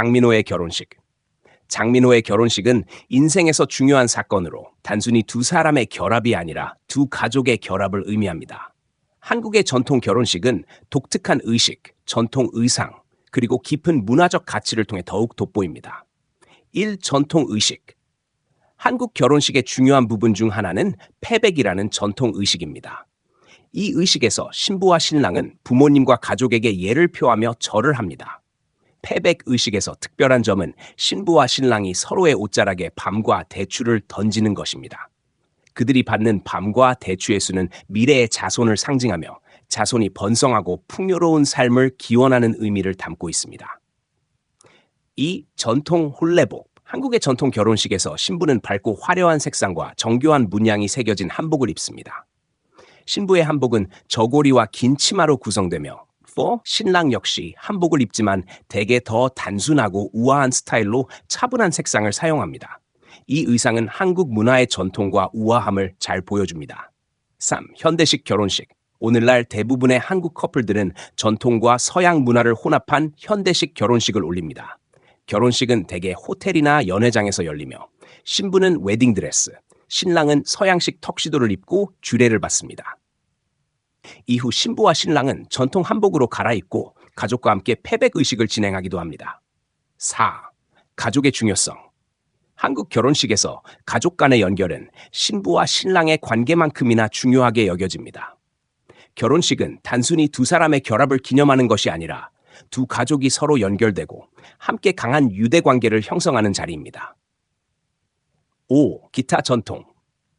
장민호의 결혼식. 장민호의 결혼식은 인생에서 중요한 사건으로 단순히 두 사람의 결합이 아니라 두 가족의 결합을 의미합니다. 한국의 전통 결혼식은 독특한 의식, 전통 의상, 그리고 깊은 문화적 가치를 통해 더욱 돋보입니다. 1. 전통 의식. 한국 결혼식의 중요한 부분 중 하나는 패백이라는 전통 의식입니다. 이 의식에서 신부와 신랑은 부모님과 가족에게 예를 표하며 절을 합니다. 패백 의식에서 특별한 점은 신부와 신랑이 서로의 옷자락에 밤과 대추를 던지는 것입니다. 그들이 받는 밤과 대추의 수는 미래의 자손을 상징하며 자손이 번성하고 풍요로운 삶을 기원하는 의미를 담고 있습니다. 이 전통 홀레복. 한국의 전통 결혼식에서 신부는 밝고 화려한 색상과 정교한 문양이 새겨진 한복을 입습니다. 신부의 한복은 저고리와 긴 치마로 구성되며 4. 신랑 역시 한복을 입지만 대개 더 단순하고 우아한 스타일로 차분한 색상을 사용합니다. 이 의상은 한국 문화의 전통과 우아함을 잘 보여줍니다. 3. 현대식 결혼식. 오늘날 대부분의 한국 커플들은 전통과 서양 문화를 혼합한 현대식 결혼식을 올립니다. 결혼식은 대개 호텔이나 연회장에서 열리며 신부는 웨딩드레스, 신랑은 서양식 턱시도를 입고 주례를 받습니다. 이후 신부와 신랑은 전통 한복으로 갈아입고 가족과 함께 패백 의식을 진행하기도 합니다. 4. 가족의 중요성. 한국 결혼식에서 가족 간의 연결은 신부와 신랑의 관계만큼이나 중요하게 여겨집니다. 결혼식은 단순히 두 사람의 결합을 기념하는 것이 아니라 두 가족이 서로 연결되고 함께 강한 유대 관계를 형성하는 자리입니다. 5. 기타 전통.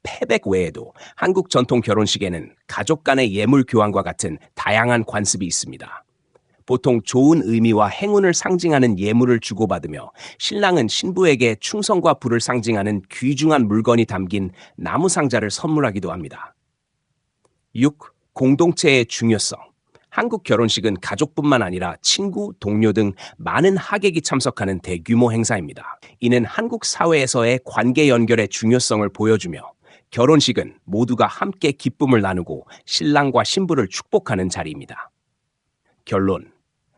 패백 외에도 한국 전통 결혼식에는 가족 간의 예물 교환과 같은 다양한 관습이 있습니다. 보통 좋은 의미와 행운을 상징하는 예물을 주고받으며 신랑은 신부에게 충성과 부를 상징하는 귀중한 물건이 담긴 나무 상자를 선물하기도 합니다. 6. 공동체의 중요성. 한국 결혼식은 가족뿐만 아니라 친구, 동료 등 많은 하객이 참석하는 대규모 행사입니다. 이는 한국 사회에서의 관계 연결의 중요성을 보여주며 결혼식은 모두가 함께 기쁨을 나누고 신랑과 신부를 축복하는 자리입니다. 결론.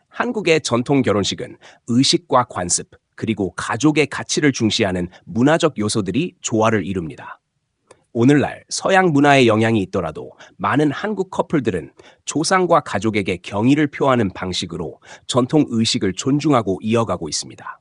한국의 전통 결혼식은 의식과 관습, 그리고 가족의 가치를 중시하는 문화적 요소들이 조화를 이룹니다. 오늘날 서양 문화의 영향이 있더라도 많은 한국 커플들은 조상과 가족에게 경의를 표하는 방식으로 전통 의식을 존중하고 이어가고 있습니다.